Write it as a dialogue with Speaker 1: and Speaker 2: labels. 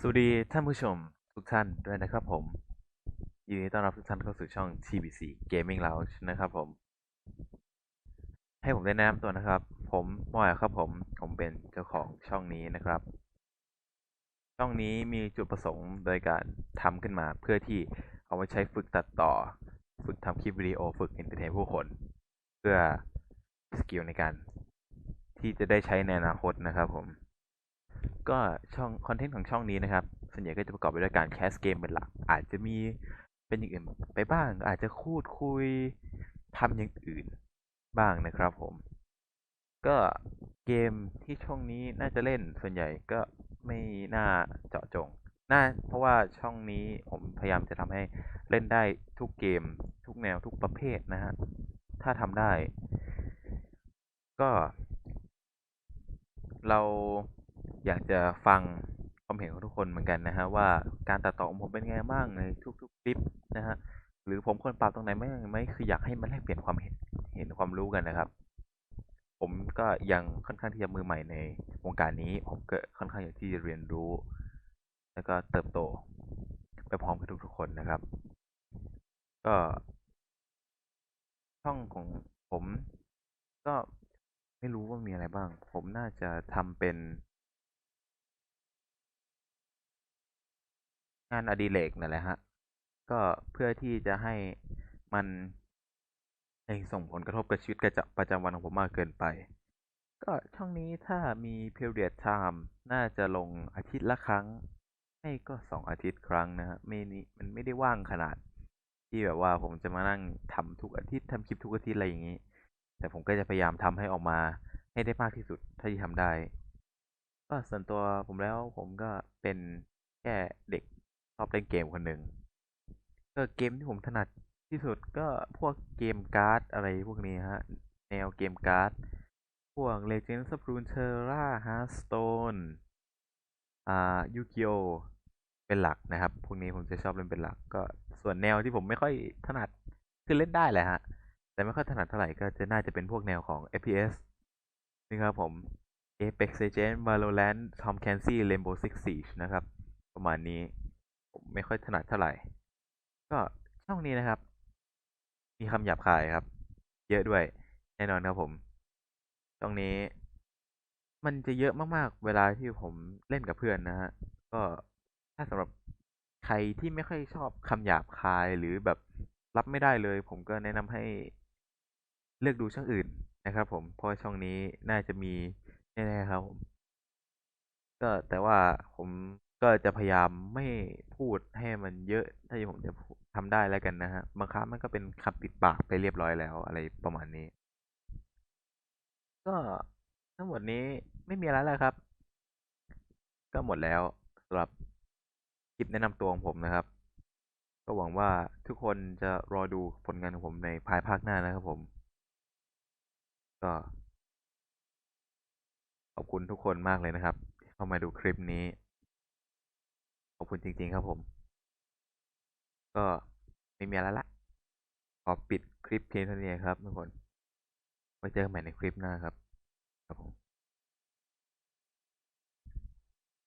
Speaker 1: สวัสดีท่านผู้ชมทุกท่านด้วยนะครับผม ยินดีต้อนรับทุกท่านเข้าสู่ช่อง TBC Gaming Lounge นะครับผม ให้ผมได้แนะนำตัวนะครับ ผมมอยครับผม ผมเป็นเจ้าของช่องนี้นะครับ ช่องนี้มีจุดประสงค์โดยการทำขึ้นมาเพื่อที่เอาไว้ใช้ฝึกตัดต่อ ฝึกทำคลิปวิดีโอฝึกเอนเตอร์เทนผู้คน เพื่อสกิลในการที่จะได้ใช้ในอนาคตนะครับผม ก็ช่องคอนเทนต์ของช่องนี้นะครับ ส่วนใหญ่ก็จะประกอบไปด้วยการแคสเกมเป็นหลัก อาจจะมีเป็นอย่างอื่นไปบ้าง อาจจะคูดคุยทำอย่างอื่นบ้างนะครับผม ก็เกมที่ช่องนี้น่าจะเล่นส่วนใหญ่ก็ไม่น่าเจาะจงน่าเพราะว่าช่องนี้ผมพยายามจะทำให้เล่นได้ทุกเกม ทุกแนวทุกประเภทนะฮะ ถ้าทำได้ ก็ เรา อยากจะฟังความเห็นของทุกคนเหมือนกันนะฮะว่าการตัดต่อของผมเป็นไงบ้างในทุกๆคลิปนะฮะหรือผมควรปรับตรงไหนไหมไหมคืออยากให้มันแลกเปลี่ยนความเห็นเห็นความรู้กันนะครับ ผมก็ยังค่อนข้างที่จะมือใหม่ในวงการนี้ ผมก็ค่อนข้างอยากที่จะเรียนรู้ แล้วก็เติบโต ไปพร้อมกับทุกๆคนนะครับ ก็ ช่องของผมก็ไม่รู้ว่ามีอะไรบ้าง ผมน่าจะทำเป็น งานอดิเรกนั่นแหละฮะ ก็เพื่อที่จะให้มันไม่ส่งผลกระทบกับชีวิตประจำวันของผมมากเกินไป ก็ช่องนี้ถ้ามี period time น่าจะลงอาทิตย์ละครั้ง ไม่ก็สองอาทิตย์ครั้งนะฮะไม่นี่มันไม่ได้ว่างขนาด ที่แบบว่าผมจะมานั่งทำทุกอาทิตย์ทำคลิปทุกอาทิตย์อะไรอย่างนี้ แต่ผมก็จะพยายามทำให้ออกมาให้ได้มากที่สุดเท่าที่ทำได้ ก็ส่วนตัวผมแล้วผมก็เป็นแค่เด็ก ชอบเล่นเกมคนหนึ่งก็เกมที่ผมถนัดที่สุดก็พวกเกมการ์ดอะไรพวกนี้ฮะ แนวเกมการ์ด พวก Legends of Runeterra Hearthstone อ่ายูกิโอเป็นหลักนะครับ พวกนี้ผมจะชอบเล่นเป็นหลัก ก็ส่วนแนวที่ผมไม่ค่อยถนัดคือเล่นได้แหละฮะ แต่ไม่ค่อยถนัดเท่าไหร่ก็จะน่าจะเป็นพวกแนวของ FPS นี่ครับผม Apex Legends Valorant Tom Clancy Rainbow Six Siege นะครับ ประมาณนี้ ไม่ค่อยถนัดเท่าไหร่ ก็ช่องนี้นะครับ มีคำหยาบคายครับ เยอะด้วย แน่นอนครับผมช่องนี้ มันจะเยอะมากๆ เวลาที่ผมเล่นกับเพื่อนนะฮะ ก็ถ้าสำหรับใครที่ไม่ค่อยชอบคำหยาบคายหรือแบบรับไม่ได้เลย ผมก็แนะนำให้เลือกดูช่องอื่นนะครับ ผมเพราะช่องนี้น่าจะมีแน่ๆครับผมก็แต่ว่าผม ก็จะพยายามไม่พูดให้มันเยอะถ้าที่ผมจะทำได้แล้วกันนะฮะบางครั้งมันก็เป็นคำติดปากไปเรียบร้อยแล้วอะไรประมาณนี้ ก็ทั้งหมดนี้ไม่มีอะไรแล้วครับ ก็หมดแล้วสำหรับคลิปแนะนำตัวของผมนะครับ ก็หวังว่าทุกคนจะรอดูผลงานของผมในภายภาคหน้านะครับผม ก็ขอบคุณทุกคนมากเลยนะครับ ที่เข้ามาดูคลิปนี้ คุณจริง ๆ ครับผม ก็ไม่มีอะไรละ ขอปิดคลิปเพียงเท่านี้ครับทุกคนไว้เจอกันใหม่ในคลิปหน้าครับ